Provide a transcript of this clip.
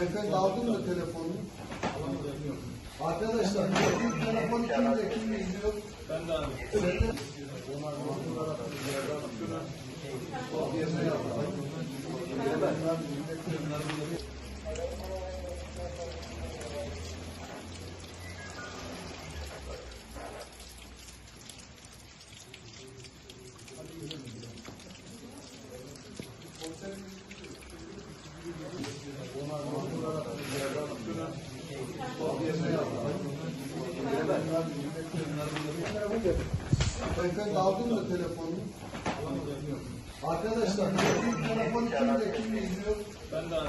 Beyefendi aldın mı telefonu? Arkadaşlar telefonu kimde kim izliyor? Ben de aldım. Beyefendi aldın mı telefonunu? Arkadaşlar bu telefonu kimde kim izliyor? Ben de abi.